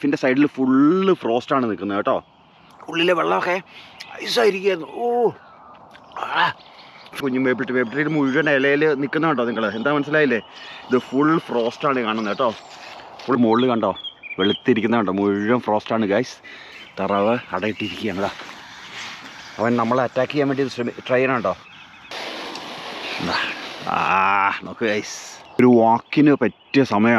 ലീഫിന്റെ സൈഡിൽ ഫുള്ള് ഫ്രോസ്റ്റാണ് നിൽക്കുന്നത് കേട്ടോ. ഉള്ളിലെ വെള്ളമൊക്കെ ഐസായിരിക്കുന്നു ഓ. ആ. കുഞ്ഞു വേപ്പിട്ട് വേപ്പിട്ടിട്ട് മുഴുവൻ ഇലയിൽ നിൽക്കുന്ന കേട്ടോ നിങ്ങൾ എന്താ മനസ്സിലായില്ലേ? ഇത് ഫുൾ ഫ്രോസ്റ്റാണ് കാണുന്നത് കേട്ടോ. ഫുൾ മുകളിൽ കണ്ടോ? വെളുത്തിരിക്കുന്ന കേട്ടോ മുഴുവൻ ഫ്രോസ്റ്റാണ് ഗൈസ് തറവ് അടയിട്ടിരിക്കുകയാണ്. അവൻ നമ്മളെ അറ്റാക്ക് ചെയ്യാൻ വേണ്ടി ശ്രമി ട്രൈ ചെയ്യണം കേട്ടോ. ആ നോക്ക് ഗൈസ് ഒരു വാക്കിന് പറ്റിയ സമയം.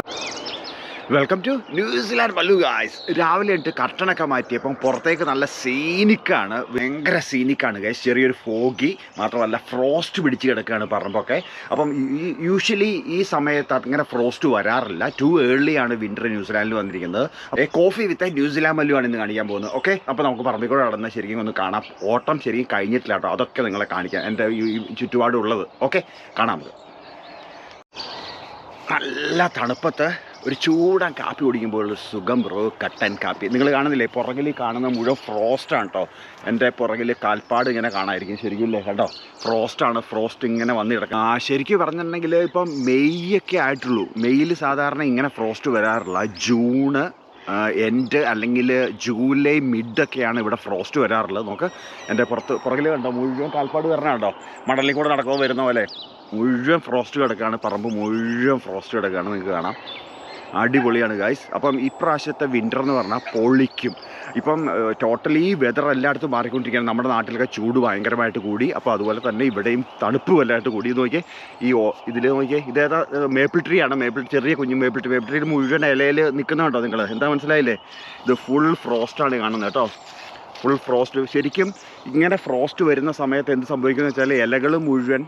Welcome to New Zealand Mallu guys രാവിലെ എട്ട് കർട്ടനൊക്കെ മാറ്റിയപ്പം പുറത്തേക്ക് നല്ല സീനിക്കാണ് ഭയങ്കര സീനിക്കാണ് ഗൈസ് ചെറിയൊരു ഫോഗി മാത്രമല്ല ഫ്രോസ്റ്റ് പിടിച്ച് കിടക്കുകയാണ് പറമ്പൊക്കെ. അപ്പം യൂഷ്വലി ഈ സമയത്ത് അങ്ങനെ ഫ്രോസ്റ്റ് വരാറില്ല. ടു ആണ് വിന്റർ ന്യൂസിലാൻഡിൽ വന്നിരിക്കുന്നത്. കോഫി വിത്ത് ന്യൂസിലാൻഡ് മല്ലു ആണ് ഇന്ന് കാണിക്കാൻ പോകുന്നത്. ഓക്കെ അപ്പോൾ നമുക്ക് പറമ്പിൽ കൂടെ നടന്ന് ശരിക്കും ഒന്ന് കാണാം. ഓട്ടം ശരിക്കും കഴിഞ്ഞിട്ടില്ല കേട്ടോ. അതൊക്കെ നിങ്ങളെ കാണിക്കാം. എന്റെ ഈ ചുറ്റുപാടുള്ളത് ഓക്കെ കാണാം നമുക്ക്. നല്ല തണുപ്പത്ത് ഒരു ചൂടൻ കാപ്പി കുടിക്കുമ്പോൾ ഉള്ള സുഖം ബ്രോ കട്ടൻ കാപ്പി. നിങ്ങൾ കാണുന്നില്ലേ? പുറകിൽ കാണുന്ന മുഴുവൻ ഫ്രോസ്റ്റ് ആണ് കേട്ടോ എന്റെ പുറകിൽ കാൽപ്പാട് ഇങ്ങനെ കാണാമായിരിക്കും ശരിക്കും ഇല്ലേ? കേട്ടോ ആണ്. ഫ്രോസ്റ്റ് ഇങ്ങനെ വന്ന് കിടക്കുക ആ ശരിക്കും പറഞ്ഞിട്ടുണ്ടെങ്കിൽ ഇപ്പം മെയ്യൊക്കെ ആയിട്ടുള്ളൂ. മെയ്യിൽ സാധാരണ ഇങ്ങനെ ഫ്രോസ്റ്റ് വരാറില്ല. ജൂണ് എൻഡ് അല്ലെങ്കിൽ ജൂലൈ മിഡൊക്കെയാണ് ഇവിടെ ഫ്രോസ്റ്റ് വരാറുള്ളത്. നമുക്ക് എന്റെ പുറത്ത് പുറകിൽ കണ്ടോ? മുഴുവൻ കാൽപ്പാട് വരണ കേട്ടോ മടലിൽ കൂടെ നടക്കുമ്പോൾ വരുന്ന പോലെ മുഴുവൻ ഫ്രോസ്റ്റ് കിടക്കുകയാണ് പറമ്പ് മുഴുവൻ ഫ്രോസ്റ്റ് കിടക്കുകയാണ് നിങ്ങൾക്ക് കാണാം. അടിപൊളിയാണ് ഗായ്സ് അപ്പം ഇപ്രാവശ്യത്തെ വിന്റർ എന്ന് പറഞ്ഞാൽ പൊളിക്കും. ഇപ്പം ടോട്ടലി വെതർ എല്ലായിടത്തും മാറിക്കൊണ്ടിരിക്കുകയാണ്. നമ്മുടെ നാട്ടിലൊക്കെ ചൂട് ഭയങ്കരമായിട്ട് കൂടി. അപ്പോൾ അതുപോലെ തന്നെ ഇവിടെയും തണുപ്പ് വല്ലതായിട്ട് കൂടി. നോക്കിയേ ഈ ഇതിൽ നോക്കിയേ ഇതേതാ മേപ്പിൾ ട്രീ ആണ്. മേപ്പിൾ ചെറിയ കുഞ്ഞു മേപ്പിൾ ട്രീ മേപ്പിൾ ട്രീ മുഴുവൻ ഇലയിൽ നിൽക്കുന്നുണ്ടോ നിങ്ങൾ എന്താ മനസ്സിലായില്ലേ? ഇത് ഫുൾ ഫ്രോസ്റ്റാണ് കാണുന്നത് കേട്ടോ. ഫുൾ ഫ്രോസ്റ്റ് ശരിക്കും ഇങ്ങനെ ഫ്രോസ്റ്റ് വരുന്ന സമയത്ത് എന്ത് സംഭവിക്കുന്നത് വെച്ചാൽ ഇലകൾ മുഴുവൻ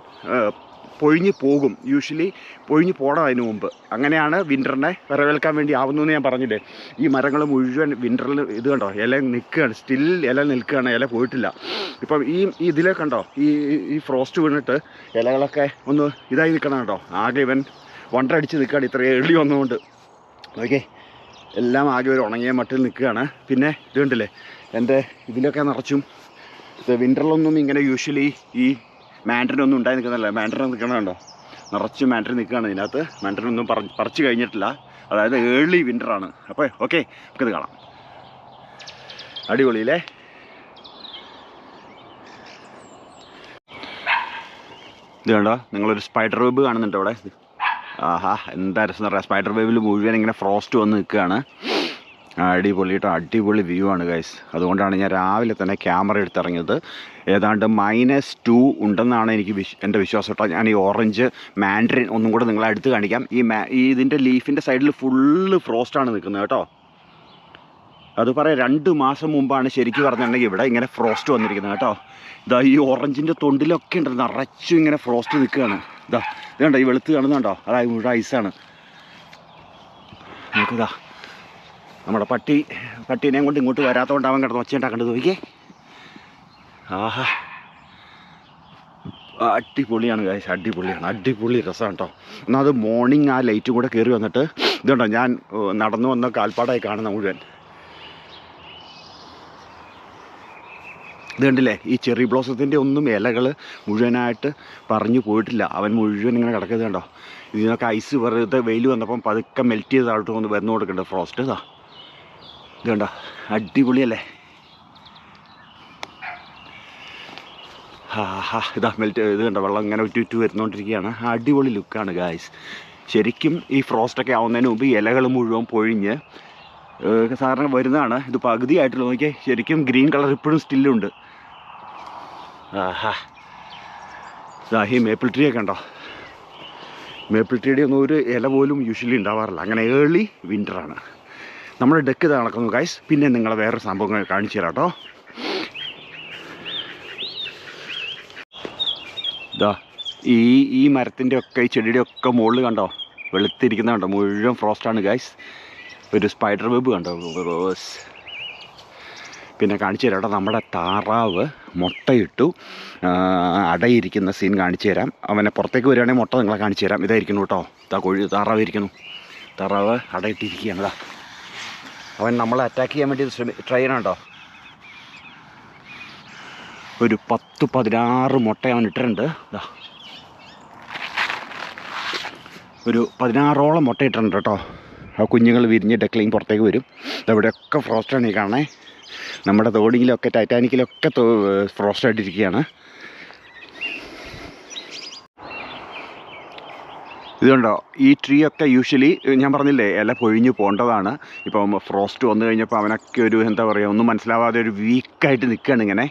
പൊഴിഞ്ഞ് പോകും. യൂഷ്വലി പൊഴിഞ്ഞ് പോകണം അതിന് മുമ്പ്. അങ്ങനെയാണ് വിന്ററിനെ വരവേൽക്കാൻ വേണ്ടി ആവുന്നു ഞാൻ പറഞ്ഞില്ലേ? ഈ മരങ്ങൾ മുഴുവൻ വിന്ററിൽ ഇത് കണ്ടോ? ഇല നിൽക്കുകയാണ്. സ്റ്റിൽ ഇല നിൽക്കുകയാണ്. ഇല പോയിട്ടില്ല. ഇപ്പം ഈ ഇതിലെ കണ്ടോ? ഈ ഈ ഫ്രോസ്റ്റ് വീണിട്ട് ഇലകളൊക്കെ ഒന്ന് ഇതായി നിൽക്കണം കേട്ടോ ആകെ ഇവൻ വണ്ടടിച്ച് നിൽക്കുകയാണ്. ഇത്ര എളി വന്നുകൊണ്ട്. ഓക്കെ എല്ലാം ആകെ ഒരു ഉണങ്ങിയ മട്ടിൽ നിൽക്കുകയാണ്. പിന്നെ ഇത് കണ്ടില്ലേ? എന്റെ ഇതിലൊക്കെ നിറച്ചും. വിന്ററിലൊന്നും ഇങ്ങനെ യൂഷ്വലി ഈ മാൻഡറിനൊന്നും ഉണ്ടായി നിൽക്കുന്നില്ല മാൻഡറിൻ നിൽക്കണമുണ്ടോ നിറച്ച് മാൻഡറിൻ നിൽക്കുകയാണ് ഇതിനകത്ത്. മാൻഡറിനൊന്നും പറ പറിച്ചു കഴിഞ്ഞിട്ടില്ല. അതായത് ഏർലി വിന്ററാണ് അപ്പോൾ ഓക്കെ നമുക്കിത് കാണാം. അടിപൊളിയില്ലേ? ഇത് കണ്ടോ? നിങ്ങളൊരു സ്പൈഡർ വെബ് കാണുന്നുണ്ടോ അവിടെ. ആഹാ എന്താ രസം പറയാം. സ്പൈഡർ വെബിൽ മുഴുവൻ ഇങ്ങനെ ഫ്രോസ്റ്റ് വന്ന് നിൽക്കുകയാണ്. അടിപൊളി കേട്ടോ. അടിപൊളി വ്യൂ ആണ് ഗൈസ് അതുകൊണ്ടാണ് ഞാൻ രാവിലെ തന്നെ ക്യാമറ എടുത്തിറങ്ങിയത്. ഏതാണ്ട് മൈനസ് ടു ഉണ്ടെന്നാണ് എനിക്ക് വിശ് എന്റെ വിശ്വാസം കേട്ടോ. ഞാൻ ഈ ഓറഞ്ച് മാൻഡ്രിൻ ഒന്നും കൂടെ നിങ്ങളെ അടുത്ത് കാണിക്കാം. ഈ മാ ഈ ഇതിന്റെ ലീഫിന്റെ സൈഡിൽ ഫുള്ള് ഫ്രോസ്റ്റാണ് നിൽക്കുന്നത് കേട്ടോ. അത് പറയാം രണ്ട് മാസം മുമ്പാണ് ശരിക്കും പറഞ്ഞിട്ടുണ്ടെങ്കിൽ ഇവിടെ ഇങ്ങനെ ഫ്രോസ്റ്റ് വന്നിരിക്കുന്നത് കേട്ടോ. ഇതാ ഈ ഓറഞ്ചിന്റെ തൊണ്ടിലൊക്കെ ഉണ്ട്. നിറച്ചും ഇങ്ങനെ ഫ്രോസ്റ്റ് നിൽക്കുകയാണ്. ഇതാ ഇത് കണ്ടോ? ഈ വെളുത്ത് കാണുന്നുണ്ടോ അതായത് മുഴുവൻ ഐസാണ് നമുക്കിതാ നമ്മുടെ പട്ടി പട്ടീനെയും കൊണ്ട് ഇങ്ങോട്ട് വരാത്തതുകൊണ്ട് അവൻ കിടന്ന് ഒച്ചയുണ്ടാക്കേണ്ടത് നോക്കിയേ. ആഹാ. അടിപൊളിയാണ് ഗൈസ് അടിപൊളിയാണ്. അടിപൊളി രസമാണ് കേട്ടോ എന്നാൽ അത് മോർണിംഗ് ആ ലൈറ്റ് കൂടെ കയറി വന്നിട്ട് ഇതുണ്ടോ ഞാൻ നടന്നു വന്ന കാൽപ്പാടായി കാണുന്ന മുഴുവൻ. ഇതുണ്ടല്ലേ ഈ ചെറി ബ്ലോസത്തിന്റെ ഒന്നും ഇലകൾ മുഴുവനായിട്ട് പറഞ്ഞു പോയിട്ടില്ല. അവൻ മുഴുവൻ ഇങ്ങനെ കിടക്കുന്നത് കണ്ടോ? ഇതിനൊക്കെ ഐസ് വെറുതെ വെയിൽ വന്നപ്പം പതുക്കെ മെൽറ്റ് ചെയ്തതായിട്ട് ഒന്ന് വന്നു കൊടുക്കുന്നുണ്ട് ഫ്രോസ്റ്റ് ഇതാ ഇത്. കണ്ടോ അടിപൊളിയല്ലേ? ഹാ ഇതാ കണ്ട വെള്ളം ഇങ്ങനെ ഉറ്റു ഉറ്റു വരുന്നുകൊണ്ടിരിക്കുകയാണ് അടിപൊളി ലുക്കാണ് ഗായ്സ് ശരിക്കും ഈ ഫ്രോസ്റ്റൊക്കെ ആവുന്നതിന് മുമ്പ് ഇലകൾ മുഴുവൻ പൊഴിഞ്ഞ് സാധാരണ വരുന്നതാണ്. ഇത് പകുതിയായിട്ടുള്ള നോക്കിയാൽ ശരിക്കും ഗ്രീൻ കളർ ഇപ്പോഴും സ്റ്റില്ലുണ്ട് ആഹാ. ഈ മേപ്പിൾ ട്രീ ഒക്കെ ഉണ്ടോ മേപ്പിൾ ട്രീയുടെ ഒന്നും ഒരു ഇല പോലും യൂഷ്വലി ഉണ്ടാവാറില്ല. അങ്ങനെ ഏർലി വിന്ററാണ് നമ്മുടെ ഡെക്ക് ഇത് നടക്കുന്നു ഗൈസ് പിന്നെ നിങ്ങളെ വേറൊരു സംഭവങ്ങൾ കാണിച്ചു തരാം കേട്ടോ. ഇതാ ഈ ഈ മരത്തിന്റെ ഒക്കെ ഈ ചെടിയുടെ ഒക്കെ മുകളിൽ കണ്ടോ? വെളുത്തിരിക്കുന്ന കണ്ടോ? മുഴുവൻ ഫ്രോസ്റ്റാണ് ഗൈസ് ഒരു സ്പൈഡർ വെബ് കണ്ടോ? റോസ് പിന്നെ കാണിച്ചു തരാം. നമ്മുടെ താറാവ് മുട്ടയിട്ടു അടയിരിക്കുന്ന സീൻ കാണിച്ചു തരാം. അവനെ പുറത്തേക്ക് വരികയാണെങ്കിൽ മുട്ട നിങ്ങളെ കാണിച്ചു തരാം. ഇതായിരിക്കുന്നു കേട്ടോ. ഇതാ കോഴി താറാവ് ഇരിക്കുന്നു. താറാവ് അടയിട്ടിരിക്കുകയാണ് അവൻ നമ്മളെ അറ്റാക്ക് ചെയ്യാൻ വേണ്ടി ശ്രമി ട്രൈ കേട്ടോ. ഒരു പത്ത് പതിനാറ് മുട്ട അവൻ ഇട്ടിട്ടുണ്ട്. ഒരു പതിനാറോളം മുട്ട ഇട്ടിട്ടുണ്ട് കേട്ടോ. ആ കുഞ്ഞുങ്ങൾ വിരിഞ്ഞ് ഡെക്ലിങ് പുറത്തേക്ക് വരും. ഇതവിടെയൊക്കെ ഫ്രോസ്റ്റാണ് ഈ കാണണേ. നമ്മുടെ തോടിയിലൊക്കെ ടൈറ്റാനിക്കിലൊക്കെ ഫ്രോസ്റ്റ് ആയിട്ടിരിക്കുകയാണ്. ഇതുണ്ടോ ഈ ട്രീ ഒക്കെ യൂഷ്വലി ഞാൻ പറഞ്ഞില്ലേ ഇല പൊഴിഞ്ഞു പോകേണ്ടതാണ്. ഇപ്പം ഫ്രോസ്റ്റ് വന്നു കഴിഞ്ഞപ്പോൾ അവനൊക്കെ ഒരു എന്താ പറയുക ഒന്നും മനസ്സിലാവാതെ ഒരു വീക്കായിട്ട് നിൽക്കുകയാണ് ഇങ്ങനെ.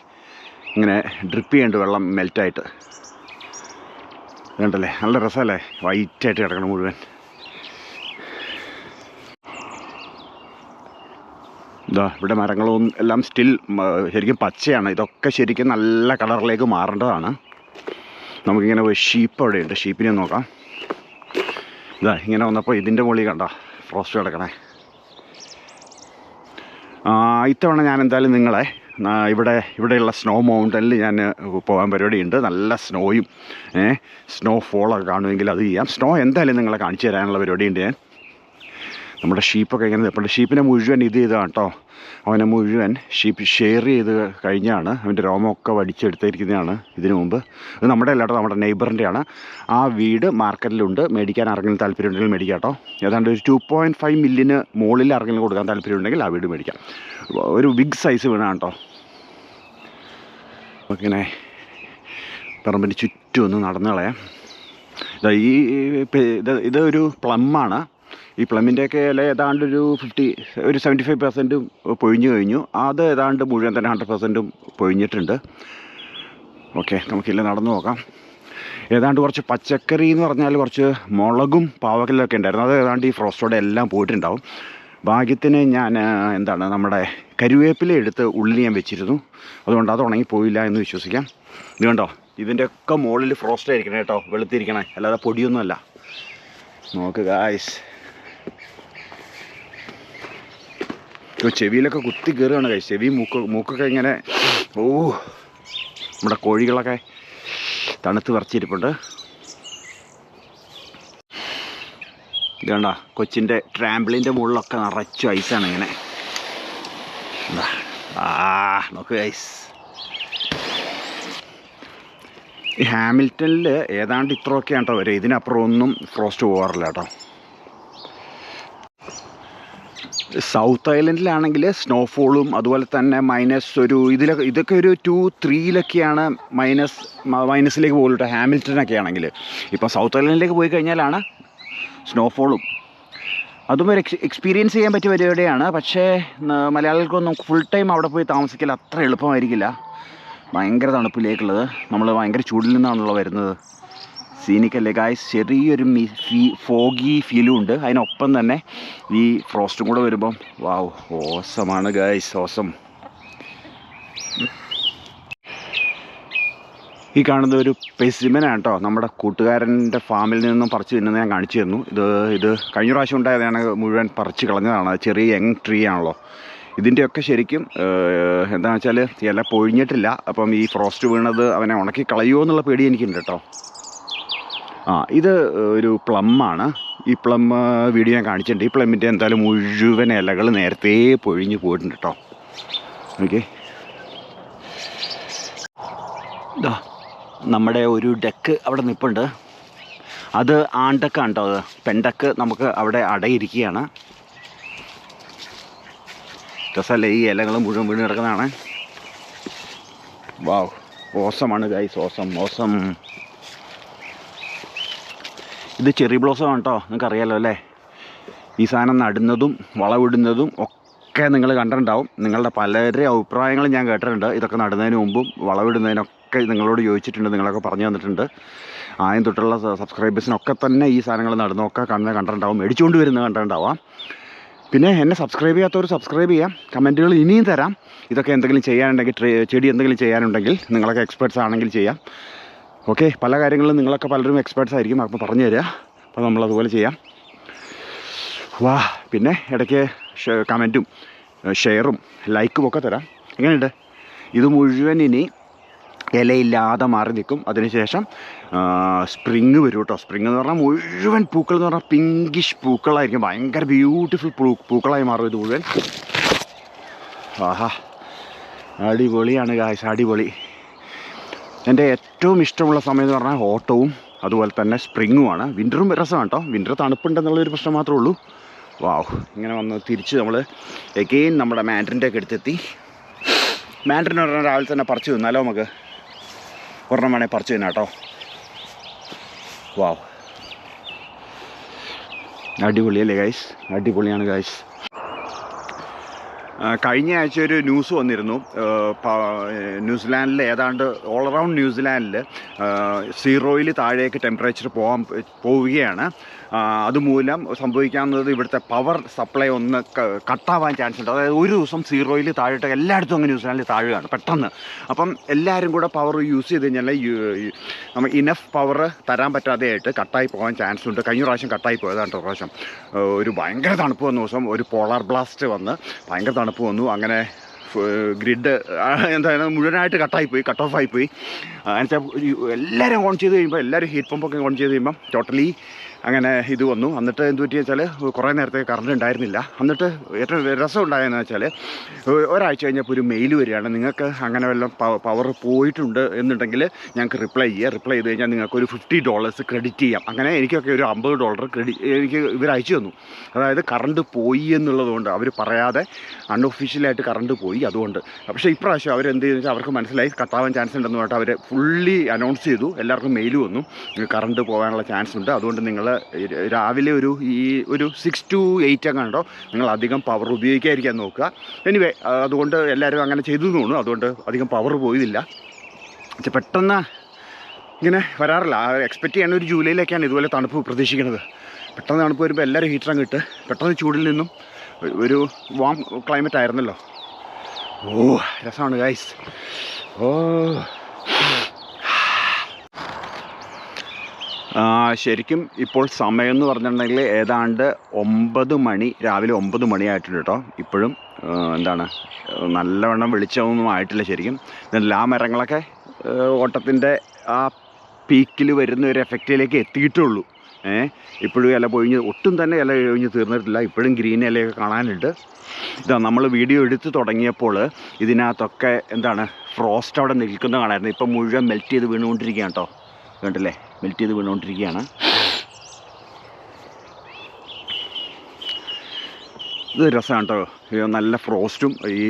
ഇങ്ങനെ ഡ്രിപ്പ് ചെയ്യുന്നുണ്ട് വെള്ളം മെൽറ്റായിട്ട് ഇതുണ്ടല്ലേ നല്ല രസമല്ലേ? വൈറ്റായിട്ട് കിടക്കണം മുഴുവൻ. ഇതാ ഇവിടെ മരങ്ങളും എല്ലാം സ്റ്റിൽ ശരിക്കും പച്ചയാണ്. ഇതൊക്കെ ശരിക്കും നല്ല കളറിലേക്ക് മാറേണ്ടതാണ്. നമുക്കിങ്ങനെ ഒരു ഷീപ്പ് അവിടെയുണ്ട്. ഷീപ്പിനെ നോക്കാം. ഇതാ ഇങ്ങനെ വന്നപ്പോൾ ഇതിന്റെ മുകളിൽ കണ്ട? ഫ്രോസ്റ്റ് കിടക്കണേ. ഇത്തവണ ഞാൻ എന്തായാലും നിങ്ങളെ ഇവിടെ ഇവിടെയുള്ള സ്നോ മൗണ്ടനിൽ ഞാൻ പോകാൻ പരിപാടിയുണ്ട്. നല്ല സ്നോയും സ്നോ ഫോളൊക്കെ കാണുമെങ്കിൽ അത് ചെയ്യാം. സ്നോ എന്തായാലും നിങ്ങളെ കാണിച്ചു തരാനുള്ള പരിപാടിയുണ്ട് ഞാൻ. നമ്മുടെ ഷീപ്പൊക്കെ ഇങ്ങനെ അപ്പോൾ ഷീപ്പിനെ മുഴുവൻ ഇത് ചെയ്തതാണ് കേട്ടോ അവനെ മുഴുവൻ ഷീപ്പ് ഷെയർ ചെയ്ത് കഴിഞ്ഞാണ് അവന്റെ രോമമൊക്കെ വടിച്ചെടുത്തിരിക്കുന്നതാണ് ഇതിനു മുമ്പ്. ഇത് നമ്മുടെ അല്ല കേട്ടോ നമ്മുടെ നെയ്ബറിന്റെയാണ്. ആ വീട് മാർക്കറ്റിലുണ്ട്. മേടിക്കാൻ ആർക്കെങ്കിലും താല്പര്യമുണ്ടെങ്കിൽ മേടിക്കാം കേട്ടോ ഏതാണ്ട് ഒരു ടു പോയിന്റ് ഫൈവ് മില്യന് മുകളിൽ ആർക്കെങ്കിലും കൊടുക്കാൻ താല്പര്യമുണ്ടെങ്കിൽ ആ വീട് മേടിക്കാം. ഒരു ബിഗ് സൈസ് വീണാണ് കേട്ടോ ഇങ്ങനെ പറമ്പിന് ചുറ്റും ഒന്ന് നടന്നു കളയാം ഈ ഇത് ഇതൊരു പ്ലമ്മാണ് ഈ പ്ലമ്മിന്റെയൊക്കെ ഇല ഏതാണ്ട് ഒരു ഫിഫ്റ്റി ഒരു സെവന്റി ഫൈവ് പെർസെന്റും പൊഴിഞ്ഞു കഴിഞ്ഞു. അത് ഏതാണ്ട് മുഴുവൻ തന്നെ ഹൺഡ്രഡ് പെർസെന്റും പൊഴിഞ്ഞിട്ടുണ്ട്. ഓക്കെ നമുക്കില്ല നടന്നു നോക്കാം. ഏതാണ്ട് കുറച്ച് പച്ചക്കറി എന്ന് പറഞ്ഞാൽ കുറച്ച് മുളകും പാവക്കലൊക്കെ ഉണ്ടായിരുന്നു. അത് ഏതാണ്ട് ഈ ഫ്രോസ്റ്റോടെ എല്ലാം പോയിട്ടുണ്ടാവും. ഭാഗ്യത്തിന് ഞാൻ എന്താണ് നമ്മുടെ കരുവേപ്പില എടുത്ത് ഉള്ളിൽ ഞാൻ വെച്ചിരുന്നു. അതുകൊണ്ട് അത് ഉണങ്ങിപ്പോയില്ല എന്ന് വിശ്വസിക്കാം. ഇത് കണ്ടോ? ഇതിന്റെയൊക്കെ മുകളിൽ ഫ്രോസ്റ്റ് ആയിരിക്കണേ കേട്ടോ വെളുത്തിരിക്കണേ. അല്ലാതെ പൊടിയൊന്നുമല്ല. നോക്ക് ഗായ്സ് ചെവിയിലൊക്കെ കുത്തി കയറുകയാണ് കൈ ചെവി മൂക്ക് മൂക്കൊക്കെ ഇങ്ങനെ ഓ നമ്മുടെ കോഴികളൊക്കെ തണുത്ത് വിറച്ചിരിപ്പുണ്ട് ഇത് കണ്ട കൊച്ചിന്റെ ട്രാമ്പിളിന്റെ മുകളിലൊക്കെ നിറച്ചു ഐസാണ് ഇങ്ങനെ. ആ നോക്ക് ഐസ് ഈ ഹാമിൽട്ടണിൽ ഏതാണ്ട് ഇത്രയൊക്കെയാണ് കേട്ടോ വരും ഇതിനപ്പുറം ഒന്നും ഫ്രോസ്റ്റ് പോകാറില്ല കേട്ടോ. സൗത്ത് ഐലൻഡിലാണെങ്കിൽ സ്നോഫോളും അതുപോലെ തന്നെ മൈനസ് ഒരു ഇതിലൊക്കെ ഇതൊക്കെ ഒരു ടു ത്രീയിലൊക്കെയാണ് മൈനസ് മൈനസിലേക്ക് കേട്ടോ ഹാമിൽട്ടനൊക്കെ ആണെങ്കിൽ. ഇപ്പോൾ സൗത്ത് ഐലൻഡിലേക്ക് പോയി കഴിഞ്ഞാലാണ് സ്നോഫോളും അതും ഒരു എക്സ് എക്സ്പീരിയൻസ് ചെയ്യാൻ പറ്റിയ പരിപാടിയാണ്. പക്ഷേ മലയാളികൾക്കൊന്നും ഫുൾ ടൈം അവിടെ പോയി താമസിക്കൽ അത്ര എളുപ്പമായിരിക്കില്ല. ഭയങ്കര തണുപ്പിലേക്കുള്ളത്. നമ്മൾ ഭയങ്കര ചൂടിൽ നിന്നാണല്ലോ വരുന്നത്. സീനിക്കല്ലേ ഗായ്സ് ചെറിയൊരു മി ഫീ ഫോഗി ഫീലും ഉണ്ട്. അതിനൊപ്പം തന്നെ ഈ ഫ്രോസ്റ്റും കൂടെ വരുമ്പം വാവ് ഓസമാണ് ഗായ്സ് ഓസം ഈ കാണുന്ന ഒരു പെസിമനാണ് കേട്ടോ നമ്മുടെ കൂട്ടുകാരന്റെ ഫാമിൽ നിന്നും പറിച്ചു തിന്നുന്നത് ഞാൻ കാണിച്ചു തന്നു. ഇത് ഇത് കഴിഞ്ഞ പ്രാവശ്യം ഉണ്ടായതാണ് മുഴുവൻ പറിച്ച് കളഞ്ഞതാണ്. ചെറിയ യങ് ട്രീ ആണല്ലോ. ഇതിന്റെയൊക്കെ ശരിക്കും എന്താണെന്ന് വെച്ചാൽ ഇല പൊഴിഞ്ഞിട്ടില്ല. അപ്പം ഈ ഫ്രോസ്റ്റ് വീണത് അവനെ ഉണക്കി കളയുമോ എന്നുള്ള പേടി എനിക്കുണ്ട് കേട്ടോ ആ ഇത് ഒരു പ്ലമ്മാണ്. ഈ പ്ലം വീഡിയോ ഞാൻ കാണിച്ചിട്ടുണ്ട്. ഈ പ്ലമ്മിന്റെ എന്തായാലും മുഴുവൻ ഇലകൾ നേരത്തെ പൊഴിഞ്ഞ് പോയിട്ടുണ്ട് കേട്ടോ ഓക്കെ. ഇതാ നമ്മുടെ ഒരു ഡെക്ക് അവിടെ നിൽപ്പുണ്ട് അത് ആണ്ടക്കാണ് കേട്ടോ അത് പെണ്ടക്ക് നമുക്ക് അവിടെ അടയിരിക്കുകയാണ്. രസമല്ലേ ഈ ഇലകൾ മുഴുവൻ വീണ് കിടക്കുന്നതാണ്. വാവ് ഓസമാണ് ഗൈസ് ഓസം ഓസം. ഇത് ചെറി ബ്ലോസം ആണ് കേട്ടോ നിങ്ങൾക്ക് അറിയാലോ അല്ലേ? ഈ സാധനം നടുന്നതും വളവിടുന്നതും ഒക്കെ നിങ്ങൾ കണ്ടിട്ടുണ്ടാവും. നിങ്ങളുടെ പലരുടെ അഭിപ്രായങ്ങളും ഞാൻ കേട്ടിട്ടുണ്ട്. ഇതൊക്കെ നടുന്നതിന് മുമ്പും വളവിടുന്നതിനൊക്കെ നിങ്ങളോട് ചോദിച്ചിട്ടുണ്ട് നിങ്ങളൊക്കെ പറഞ്ഞു തന്നിട്ടുണ്ട്. ആദ്യം തൊട്ടുള്ള സബ്സ്ക്രൈബേഴ്സിനൊക്കെ തന്നെ ഈ സാധനങ്ങൾ നടന്നൊക്കെ കണ്ണ് കണ്ടിട്ടുണ്ടാവും മേടിച്ചുകൊണ്ട് വരുന്നത് കണ്ടിട്ടുണ്ടാവാം. പിന്നെ എന്നെ സബ്സ്ക്രൈബ് ചെയ്യാത്തവർ സബ്സ്ക്രൈബ് ചെയ്യാം കമന്റുകൾ ഇനിയും തരാം. ഇതൊക്കെ എന്തെങ്കിലും ചെയ്യാനുണ്ടെങ്കിൽ ചെടി എന്തെങ്കിലും ചെയ്യാനുണ്ടെങ്കിൽ നിങ്ങളൊക്കെ എക്സ്പേർട്സ് ആണെങ്കിൽ ചെയ്യാം. ഓക്കെ പല കാര്യങ്ങളിലും നിങ്ങളൊക്കെ പലരും എക്സ്പേർട്സ് ആയിരിക്കും. അപ്പോൾ പറഞ്ഞു തരിക അപ്പോൾ നമ്മളതുപോലെ ചെയ്യാം. വാ പിന്നെ ഇടയ്ക്ക് കമന്റും ഷെയറും ലൈക്കും ഒക്കെ തരാം. എങ്ങനെയുണ്ട്? ഇത് മുഴുവൻ ഇനി ഇലയില്ലാതെ മാറി നിൽക്കും. അതിനുശേഷം സ്പ്രിങ് വരും കേട്ടോ. സ്പ്രിങ് എന്ന് പറഞ്ഞാൽ മുഴുവൻ പൂക്കൾ എന്ന് പറഞ്ഞാൽ പിങ്കിഷ് പൂക്കളായിരിക്കും. ഭയങ്കര ബ്യൂട്ടിഫുൾ പൂ പൂക്കളായി മാറും ഇത് മുഴുവൻ. ആഹാ. അടിപൊളിയാണ് ഗായ്സ് അടിപൊളി. എന്റെ ഏറ്റവും ഇഷ്ടമുള്ള സമയം എന്ന് പറഞ്ഞാൽ ഓട്ടവും അതുപോലെ തന്നെ സ്പ്രിങ്ങുമാണ്. വിന്ററും രസമാണ് കേട്ടോ. വിന്റർ തണുപ്പുണ്ടെന്നുള്ളൊരു പ്രശ്നം മാത്രമേ ഉള്ളൂ. വാവ് ഇങ്ങനെ വന്ന് തിരിച്ച് നമ്മൾ എഗെയിൻ നമ്മുടെ മാൻഡ്രിന്റെ ഒക്കെ അടുത്തെത്തി. മാൻഡ്രിൻ ഒരെണ്ണം രാവിലെ തന്നെ പറിച്ചു തിന്നാലോ നമുക്ക്? ഒരെണ്ണം വേണേൽ പറിച്ചു തിന്നാം കേട്ടോ. വാവ്. അടിപൊളിയല്ലേ ഗൈസ് അടിപൊളിയാണ് ഗൈസ് കഴിഞ്ഞ ആഴ്ച ഒരു ന്യൂസ് വന്നിരുന്നു. ന്യൂസിലാൻഡിൽ ഏതാണ്ട് ഓൾ അറൗണ്ട് ന്യൂസിലാൻഡിൽ സീറോയിൽ താഴേക്ക് ടെമ്പറേച്ചർ പോകാൻ പോവുകയാണ്. അതുമൂലം സംഭവിക്കാവുന്നത് ഇവിടുത്തെ പവർ സപ്ലൈ ഒന്ന് കട്ടാവാൻ ചാൻസ് ഉണ്ട്. അതായത് ഒരു ദിവസം സീറോയിൽ താഴോട്ട് എല്ലായിടത്തും അങ്ങനെ ന്യൂസിലാൻഡിൽ താഴുകയാണ് പെട്ടെന്ന്. അപ്പം എല്ലാവരും കൂടെ പവർ യൂസ് ചെയ്ത് കഴിഞ്ഞാൽ നമ്മൾ ഇനഫ് പവർ തരാൻ പറ്റാതെയായിട്ട് കട്ടായി പോകാൻ ചാൻസ് ഉണ്ട്. കഴിഞ്ഞ പ്രാവശ്യം കട്ടായി പോയതാണ് പ്രാവശ്യം. ഒരു ഭയങ്കര തണുപ്പ് വന്ന ദിവസം ഒരു പോളാർ ബ്ലാസ്റ്റ് വന്ന് ഭയങ്കര തണുപ്പ് വന്നു. അങ്ങനെ ഗ്രിഡ് എന്തായാലും മുഴുവനായിട്ട് കട്ടായി പോയി കട്ട് ഓഫ് ആയിപ്പോയി എന്നുവെച്ചാൽ എല്ലാവരും ഓൺ ചെയ്ത് കഴിയുമ്പോൾ എല്ലാവരും ഹീറ്റ് പമ്പൊക്കെ ഓൺ ചെയ്ത് കഴിയുമ്പം ടോട്ടലി അങ്ങനെ ഇത് വന്നു. എന്നിട്ട് എന്ത് പറ്റി വെച്ചാൽ കുറേ നേരത്തെ കറണ്ട് ഉണ്ടായിരുന്നില്ല. എന്നിട്ട് ഏറ്റവും രസം ഉണ്ടായെന്ന് വെച്ചാൽ ഒരാഴ്ച കഴിഞ്ഞപ്പോൾ ഒരു മെയിൽ വരികയാണ്. നിങ്ങൾക്ക് അങ്ങനെ വല്ല പവർ പോയിട്ടുണ്ട് എന്നുണ്ടെങ്കിൽ ഞങ്ങൾക്ക് റിപ്ലൈ ചെയ്യുക. റിപ്ലൈ ചെയ്ത് കഴിഞ്ഞാൽ നിങ്ങൾക്ക് ഒരു ഫിഫ്റ്റി ഡോളേഴ്സ് ക്രെഡിറ്റ് ചെയ്യാം. അങ്ങനെ എനിക്കൊക്കെ ഒരു അമ്പത് ഡോളർ ക്രെഡിറ്റ് എനിക്ക് ഇവർ അയച്ചു തന്നു. അതായത് കറണ്ട് പോയി എന്നുള്ളതുകൊണ്ട് അവർ പറയാതെ അൺഒഫീഷ്യലായിട്ട് കറണ്ട് പോയി അതുകൊണ്ട്. പക്ഷേ ഇപ്രാവശ്യം അവരെന്ത് ചെയ്തെന്ന് വെച്ചാൽ അവർക്ക് മനസ്സിലായി. കത്താവാൻ ചാൻസ് ഉണ്ടെന്ന് പറഞ്ഞിട്ട് അവർ ഫുള്ളി അനൗൺസ് ചെയ്തു. എല്ലാവർക്കും മെയിൽ വന്നു. കറണ്ട് പോകാനുള്ള ചാൻസ് ഉണ്ട്. അതുകൊണ്ട് നിങ്ങൾ രാവിലെ ഒരു ഈ ഒരു സിക്സ് ടു എയ്റ്റ് ഉണ്ടോ നിങ്ങൾ അധികം പവർ ഉപയോഗിക്കാതിരിക്കാൻ നോക്കുക. എനിവേ അതുകൊണ്ട് എല്ലാവരും അങ്ങനെ ചെയ്തു തോന്നുന്നു. അതുകൊണ്ട് അധികം പവർ പോയതില്ല. പക്ഷെ പെട്ടെന്ന് ഇങ്ങനെ വരാറില്ല. എക്സ്പെക്റ്റ് ചെയ്യണ ഒരു ജൂലൈയിലേക്കാണ് ഇതുപോലെ തണുപ്പ് പ്രതീക്ഷിക്കുന്നത്. പെട്ടെന്ന് തണുപ്പ് വരുമ്പോൾ എല്ലാവരും ഹീറ്റർ അങ്ങ് ഇട്ട് പെട്ടെന്ന് ചൂടിൽ നിന്നും ഒരു വാം ക്ലൈമറ്റ് ആയിരുന്നല്ലോ. ഓ രസമാണ് ഗൈസ് ഓ ആ, ശരിക്കും ഇപ്പോൾ സമയം എന്ന് പറഞ്ഞിട്ടുണ്ടെങ്കിൽ ഏതാണ്ട് ഒമ്പത് മണി രാവിലെ ഒമ്പത് മണിയായിട്ടുണ്ട് കേട്ടോ. ഇപ്പോഴും എന്താണ് നല്ലവണ്ണം വെളിച്ചമൊന്നും ആയിട്ടില്ല ശരിക്കും. എല്ലാ മരങ്ങളൊക്കെ ഓട്ടത്തിന്റെ ആ പീക്കിൽ വരുന്ന ഒരു എഫക്റ്റിലേക്ക് എത്തിയിട്ടുള്ളൂ. ഏഹ് ഇപ്പോഴും ഇല പൊഴിഞ്ഞ് ഒട്ടും തന്നെ ഇല ഒഴിഞ്ഞ് തീർന്നിട്ടില്ല. ഇപ്പോഴും ഗ്രീൻ ഇലയൊക്കെ കാണാനുണ്ട്. ഇതാ നമ്മൾ വീഡിയോ എടുത്ത് തുടങ്ങിയപ്പോൾ ഇതിനകത്തൊക്കെ എന്താണ് ഫ്രോസ്റ്റ് അവിടെ നിൽക്കുന്ന കാണായിരുന്നു. ഇപ്പം മുഴുവൻ മെൽറ്റ് ചെയ്ത് വീണുകൊണ്ടിരിക്കുകയാണ് കേട്ടോ. കണ്ടില്ലേ? മെൽറ്റ് ചെയ്ത് വീണുകൊണ്ടിരിക്കുകയാണ് ഇത് രസമാണ് കേട്ടോ. നല്ല ഫ്രോസ്റ്റും ഈ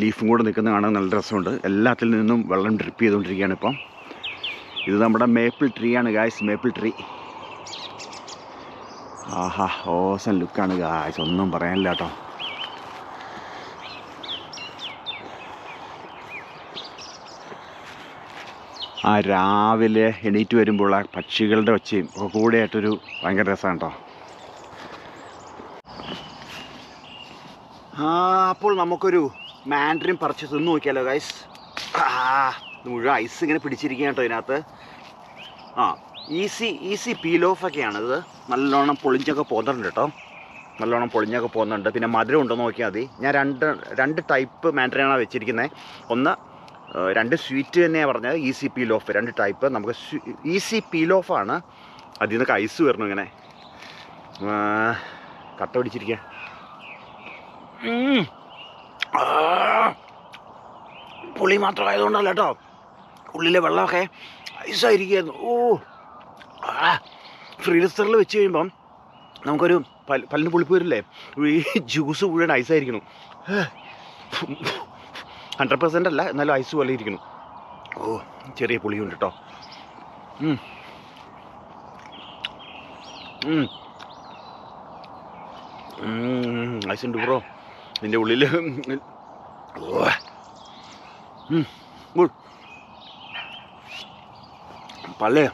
ലീഫും കൂടെ നിൽക്കുന്ന കാണാൻ നല്ല രസമുണ്ട്. എല്ലാത്തിൽ നിന്നും വെള്ളം ഡ്രിപ്പ് ചെയ്തുകൊണ്ടിരിക്കുകയാണ് ഇപ്പം. ഇത് നമ്മുടെ മേപ്പിൾ ട്രീ ആണ് ഗായ്സ് മേപ്പിൾ ട്രീ ആഹാ ഓസൻ ലുക്കാണ് ഗായ്സ് ഒന്നും പറയാനില്ല കേട്ടോ. ആ രാവിലെ എണീറ്റ് വരുമ്പോൾ ആ പക്ഷികളുടെ ഒച്ചയും ഒക്കെ കൂടെയായിട്ടൊരു ഭയങ്കര രസമാണ് കേട്ടോ. അപ്പോൾ നമുക്കൊരു മാൻഡ്രിൻ പറിച്ച് തിന്ന് നോക്കിയാലോ ഗൈസ് മുഴുവൻ ഐസ് ഇങ്ങനെ പിടിച്ചിരിക്കുകയാണ് കേട്ടോ ഇതിനകത്ത്. ആ ഈസി ഈസി പീൽ ഓഫ് ഒക്കെയാണിത് നല്ലോണം പൊളിഞ്ഞൊക്കെ പോകുന്നുണ്ട് കേട്ടോ. നല്ലോണം പൊളിഞ്ഞൊക്കെ പോകുന്നുണ്ട് പിന്നെ മധുരം ഉണ്ടോ നോക്കിയാൽ മതി. ഞാൻ രണ്ട് രണ്ട് ടൈപ്പ് മാൻഡറിനാണ് വെച്ചിരിക്കുന്നത്. ഒന്ന് രണ്ട് സ്വീറ്റ് തന്നെയാണ് പറഞ്ഞത്. ഈസി പീൽ ഓഫ് രണ്ട് ടൈപ്പ് നമുക്ക് ഈസി പീൽ ഓഫാണ് അതിൽ നിന്നൊക്കെ ഐസ് വരണം ഇങ്ങനെ. കട്ട പിടിച്ചിരിക്കുക പുളി മാത്രം പുളി മാത്രമായതുകൊണ്ടല്ല കേട്ടോ ഉള്ളിലെ വെള്ളമൊക്കെ ഐസായിരിക്കുകയായിരുന്നു ഓ ഫ്രീസറിൽ വെച്ച് കഴിയുമ്പം നമുക്കൊരു പല്ലിന് പുളിപ്പ് വരില്ലേ ഈ ജ്യൂസ് മുഴുവൻ ഐസായിരിക്കണം ഹൺഡ്രഡ് പെർസെന്റ് അല്ല എന്നാലും ഐസ് പോലെ ഇരിക്കുന്നു. ഓ ചെറിയ പുളിയുണ്ട് കേട്ടോ ഐസ് ഉണ്ട് ബ്രോ. ഇതിന്റെ ഉള്ളിൽ പല്ലേ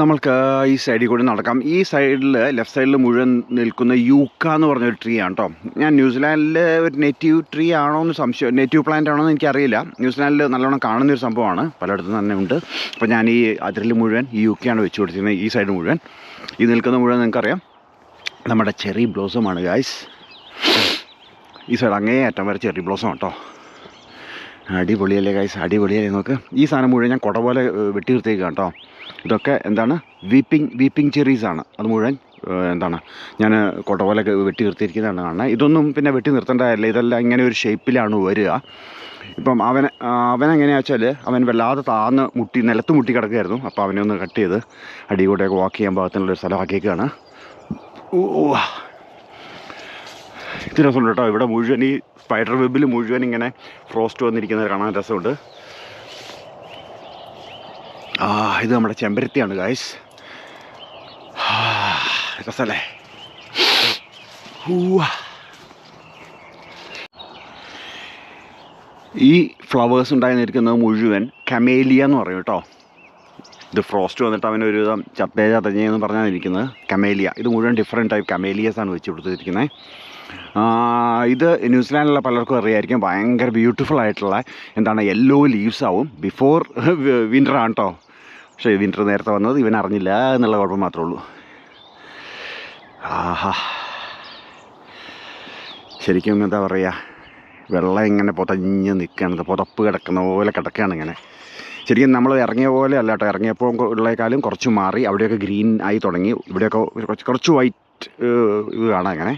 നമ്മൾക്ക് ഈ സൈഡിൽ കൂടി നടക്കാം. ഈ സൈഡിൽ ലെഫ്റ്റ് സൈഡിൽ മുഴുവൻ നിൽക്കുന്ന യൂക്ക എന്ന് പറഞ്ഞൊരു ട്രീ ആണ് കേട്ടോ ഞാൻ ന്യൂസിലാൻഡിൽ ഒരു നെറ്റീവ് ട്രീ ആണോ എന്ന് സംശയം നെറ്റീവ് പ്ലാന്റ് ആണോ എന്ന് എനിക്കറിയില്ല. ന്യൂസിലാൻഡിൽ നല്ലോണം കാണുന്ന ഒരു സംഭവമാണ് പലയിടത്തും തന്നെ ഉണ്ട്. അപ്പോൾ ഞാൻ ഈ അതിരിൽ മുഴുവൻ ഈ യൂക്കയാണ് വെച്ച് കൊടുത്തിരുന്നത് ഈ സൈഡ് മുഴുവൻ. ഈ നിൽക്കുന്ന മുഴുവൻ നിങ്ങൾക്കറിയാം. നമ്മുടെ ചെറി ബ്ലോസമാണ് ഗായ്സ് ഈ സൈഡ് അങ്ങേ അറ്റം വരെ ചെറി ബ്ലോസം കേട്ടോ അടിപൊളിയല്ലേ ഗായ്സ് അടിപൊളിയല്ലേ നോക്ക് ഈ സാധനം മുഴുവൻ ഞാൻ കുട പോലെ വെട്ടി നിർത്തിയേക്കാം കേട്ടോ ഇതൊക്കെ എന്താണ്? വീപ്പിംഗ് വീപ്പിംഗ് ചെറീസ് ആണ്. അത് മുഴുവൻ എന്താണ്? ഞാൻ കൊട്ടപോലൊക്കെ വെട്ടി നിർത്തിയിരിക്കുന്നതാണ് കാണുന്നത് ഇതൊന്നും പിന്നെ വെട്ടി നിർത്തേണ്ടതല്ല ഇതെല്ലാം ഇങ്ങനെ ഒരു ഷേപ്പിലാണ് വരിക. ഇപ്പം അവൻ അവനെങ്ങനെയാ വെച്ചാൽ അവൻ വല്ലാതെ താന്ന് മുട്ടി നിലത്ത് മുട്ടി കിടക്കുകയായിരുന്നു. അപ്പോൾ അവനെ ഒന്ന് കട്ട് ചെയ്ത് അടികൂടെയൊക്കെ വാക്ക് ചെയ്യാൻ പാകത്തിനുള്ളൊരു സ്ഥലമാക്കിയേക്കാണ്. ഇത് രസമുണ്ട് കേട്ടോ. ഇവിടെ മുഴുവൻ ഈ സ്പൈഡർ വെബിൽ മുഴുവൻ ഇങ്ങനെ ഫ്രോസ്റ്റ് വന്നിരിക്കുന്നത് കാണാൻ രസമുണ്ട്. ആ ഇത് നമ്മുടെ ചെമ്പരത്തിയാണ് ഗായ്സ് രസല്ലേ. ഈ ഫ്ലവേഴ്സ് ഉണ്ടായി നിൽക്കുന്നത് മുഴുവൻ കമേലിയ എന്ന് പറയും കേട്ടോ. ഇത് ഫ്രോസ്റ്റ് വന്നിട്ട് അവനൊരു വിധം ചത്തേ ചതഞ്ഞെന്ന് പറഞ്ഞാണ് ഇരിക്കുന്നത്. കമേലിയ. ഇത് മുഴുവൻ ഡിഫറെന്റ് ടൈപ്പ് കമേലിയസ് ആണ് വെച്ച് കൊടുത്തിരിക്കുന്നത്. ഇത് ന്യൂസിലാൻഡിലുള്ള പലർക്കും അറിയായിരിക്കും. ഭയങ്കര ബ്യൂട്ടിഫുൾ ആയിട്ടുള്ള എന്താണ് യെല്ലോ ലീവ്സ് ആവും. ബിഫോർ വിന്റർ ആണ് കേട്ടോ പക്ഷേ വിന്റർ നേരത്തെ വന്നത് ഇവൻ അറിഞ്ഞില്ല എന്നുള്ള കുഴപ്പം മാത്രമേ ഉള്ളൂ. ആഹാ. ശരിക്കും എന്താ പറയുക വെള്ളം ഇങ്ങനെ പൊതഞ്ഞ് നിൽക്കുകയാണ് പുതപ്പ് കിടക്കുന്ന പോലെ കിടക്കുകയാണ് ഇങ്ങനെ. ശരിക്കും നമ്മൾ ഇറങ്ങിയ പോലെ അല്ല കേട്ടോ ഇറങ്ങിയപ്പോൾ ഉള്ളേക്കാളും കുറച്ച് മാറി അവിടെയൊക്കെ ഗ്രീൻ ആയി തുടങ്ങി ഇവിടെയൊക്കെ കുറച്ച് വൈറ്റ് ഇത് കാണാം ഇങ്ങനെ.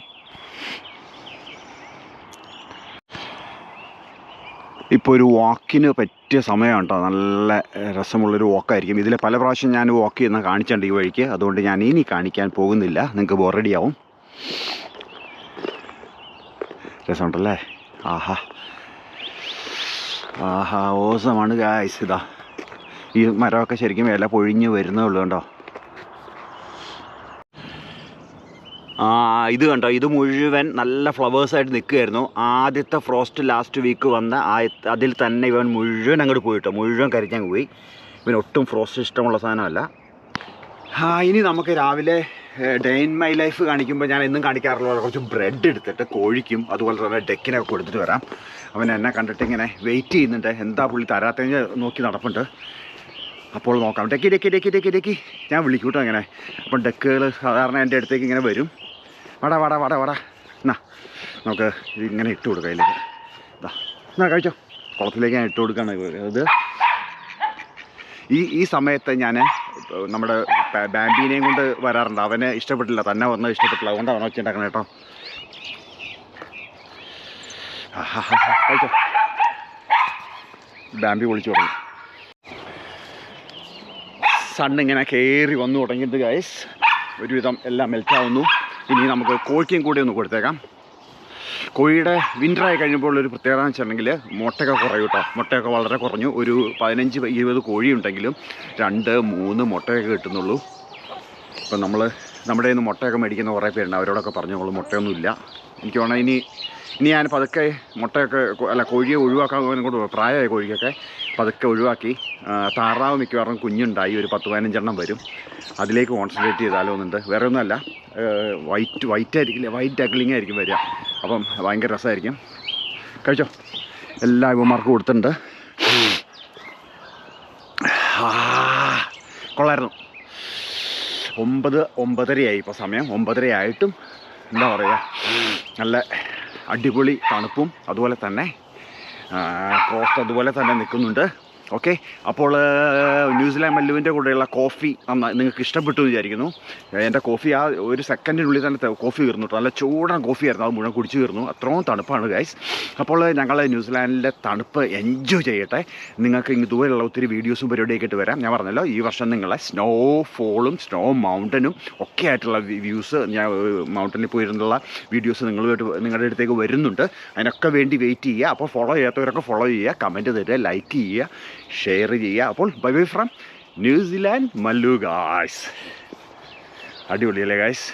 ഇപ്പോൾ ഒരു വാക്കിന് പറ്റിയ സമയമാണ് കേട്ടോ നല്ല രസമുള്ളൊരു വാക്കായിരിക്കും ഇതിൽ പല പ്രാവശ്യം ഞാൻ വാക്ക് ചെയ്യുന്ന കാണിച്ചിട്ടുണ്ട് ഈ വഴിക്ക്. അതുകൊണ്ട് ഞാൻ ഇനി കാണിക്കാൻ പോകുന്നില്ല. നിങ്ങൾക്ക് ബോറടിയാവും രസമുണ്ടല്ലേ? ആഹാ. ആഹാ ഓസമാണ് ഗായ്സ് ഇതാ. ഈ മരമൊക്കെ ശരിക്കും ഇല പൊഴിഞ്ഞ് വരുന്നേ ഉള്ളൂ കണ്ടോ ആ ഇത് കണ്ടോ? ഇത് മുഴുവൻ നല്ല ഫ്ലവേഴ്സായിട്ട് നിൽക്കുമായിരുന്നു ആദ്യത്തെ ഫ്രോസ്റ്റ് ലാസ്റ്റ് വീക്ക് വന്ന അതിൽ തന്നെ ഇവൻ മുഴുവൻ അങ്ങോട്ട് പോയിട്ടോ. മുഴുവൻ കരിഞ്ഞങ്ങ് പോയി. ഇവൻ ഒട്ടും ഫ്രോസ്റ്റ് ഇഷ്ടമുള്ള സാധനമല്ല. ഇനി നമുക്ക് രാവിലെ ഡേ ഇൻ മൈ ലൈഫ് കാണിക്കുമ്പോൾ ഞാൻ എന്നും കാണിക്കാറുള്ള കുറച്ച് ബ്രെഡ് എടുത്തിട്ട് കോഴിക്കും അതുപോലെ തന്നെ ഡെക്കിനൊക്കെ കൊടുത്തിട്ട് വരാം. അവൻ എന്നെ കണ്ടിട്ട് ഇങ്ങനെ വെയിറ്റ് ചെയ്യുന്നുണ്ട്. എന്താ പുള്ളി തരാത്തതിന് നോക്കി നടപ്പുണ്ട്. അപ്പോൾ നോക്കാം. ഡെക്കി ഡെക്കി ഡെക്കി ഡെക്കി ഡെക്കി. ഞാൻ വിളിക്കൂട്ടോ അങ്ങനെ അപ്പം ഡെക്കുകൾ സാധാരണ എന്റെ അടുത്തേക്ക് ഇങ്ങനെ വരും. വാടാ വാടാ വാടാ വടാ. എന്നാ നമുക്ക് ഇതിങ്ങനെ ഇട്ട് കൊടുക്കാം ഇതിലേക്ക് ഇതാ എന്നാ കഴിച്ചോ. കുളത്തിലേക്ക് ഞാൻ ഇട്ട് കൊടുക്കുകയാണ് ഇത്. ഈ ഈ സമയത്ത് ഞാൻ നമ്മുടെ ബാമ്പീനെയും കൊണ്ട് വരാറുണ്ട്. അവനെ ഇഷ്ടപ്പെട്ടില്ല. തന്നെ വന്നത് ഇഷ്ടപ്പെട്ടില്ല. അതുകൊണ്ട് അവനെ വെച്ചിട്ടുണ്ടാക്കണം കേട്ടോ. കഴിച്ചോ. ബാംബി വിളിച്ചു തുടങ്ങി സണ്ണിങ്ങനെ കയറി വന്നു തുടങ്ങിയിട്ട് ഗൈസ് ഒരുവിധം എല്ലാം മെൽറ്റാവുന്നു ഇനി നമുക്ക് കോഴിക്കും കൂടി ഒന്ന് കൊടുത്തേക്കാം. കോഴിയുടെ വിന്ററായി കഴിയുമ്പോൾ ഒരു പ്രത്യേകത എന്ന് വെച്ചിട്ടുണ്ടെങ്കിൽ മുട്ടയൊക്കെ കുറയും കേട്ടോ. മുട്ടയൊക്കെ വളരെ കുറഞ്ഞു. ഒരു പതിനഞ്ച് ഇരുപത് കോഴി ഉണ്ടെങ്കിലും രണ്ട് മൂന്ന് മുട്ടയൊക്കെ കിട്ടുന്നുള്ളൂ. ഇപ്പം നമ്മൾ നമ്മുടെ ഇന്ന് മുട്ടയൊക്കെ മേടിക്കുന്ന കുറേ പേരുണ്ട്. അവരോടൊക്കെ പറഞ്ഞോളൂ മുട്ടയൊന്നുമില്ല എനിക്ക് വേണം ഇനി ഇനി ഞാൻ പതുക്കെ മുട്ടയൊക്കെ അല്ല കോഴിയെ ഒഴിവാക്കാൻ കൊണ്ട് പ്രായമായ കോഴിക്കൊക്കെ പതുക്കെ ഒഴിവാക്കി. താറാവ് മിക്കവാറും കുഞ്ഞുണ്ടായി. ഒരു പത്ത് പതിനഞ്ചെണ്ണം വരും. അതിലേക്ക് കോൺസെൻട്രേറ്റ് ചെയ്താലോ എന്നുണ്ട്. വേറെ ഒന്നുമല്ല. വൈറ്റ് വൈറ്റ് ആയിരിക്കില്ല വൈറ്റ് ഡഗ്ലിംഗ് ആയിരിക്കും വരിക. അപ്പം ഭയങ്കര രസമായിരിക്കും. കഴിച്ചോ? എല്ലാ ഇവന്മാർക്കും കൊടുത്തിട്ടുണ്ട്. കൊള്ളായിരുന്നു. ഒമ്പത് ഒമ്പതരയായി ഇപ്പോൾ സമയം. ഒമ്പതരയായിട്ടും എന്താ പറയുക നല്ല അടിപൊളി തണുപ്പും അതുപോലെ തന്നെ കോസ്റ്റ് അതുപോലെ തന്നെ നിൽക്കുന്നുണ്ട്. ഓക്കെ? അപ്പോൾ ന്യൂസിലാൻഡ് മല്ലുവിന്റെ കൂടെയുള്ള കോഫി അന്ന് നിങ്ങൾക്ക് ഇഷ്ടപ്പെട്ടു എന്ന് വിചാരിക്കുന്നു. എന്റെ കോഫി ആ ഒരു സെക്കൻഡിനുള്ളിൽ തന്നെ കോഫി തീർന്നു നല്ല ചൂടൻ കോഫി ആയിരുന്നു അത് മുഴുവൻ കുടിച്ചു തീർന്നു. അത്രയും തണുപ്പാണ് ഗൈസ് അപ്പോൾ ഞങ്ങൾ ന്യൂസിലാൻഡിലെ തണുപ്പ് എൻജോയ് ചെയ്യട്ടെ. നിങ്ങൾക്ക് ഇതുപോലുള്ള ഒത്തിരി വീഡിയോസും പരിപാടിയൊക്കെ ആയിട്ട് വരാം. ഞാൻ പറഞ്ഞല്ലോ ഈ വർഷം നിങ്ങളെ സ്നോ ഫോളും സ്നോ മൗണ്ടനും ഒക്കെ ആയിട്ടുള്ള വ്യൂസ് ഞാൻ മൗണ്ടനിൽ പോയിരുന്നുള്ള വീഡിയോസ് നിങ്ങളുമായിട്ട് നിങ്ങളുടെ അടുത്തേക്ക് വരുന്നുണ്ട്. അതിനൊക്കെ വേണ്ടി വെയിറ്റ് ചെയ്യുക. അപ്പോൾ ഫോളോ ചെയ്യാത്തവരൊക്കെ ഫോളോ ചെയ്യുക. കമന്റ് തരിക ലൈക്ക് ചെയ്യുക. ഷെയർ ചെയ്യുക അപ്പോൾ bye bye from New Zealand Mallu guys അടിപൊളിയല്ലേ ഗായ്സ്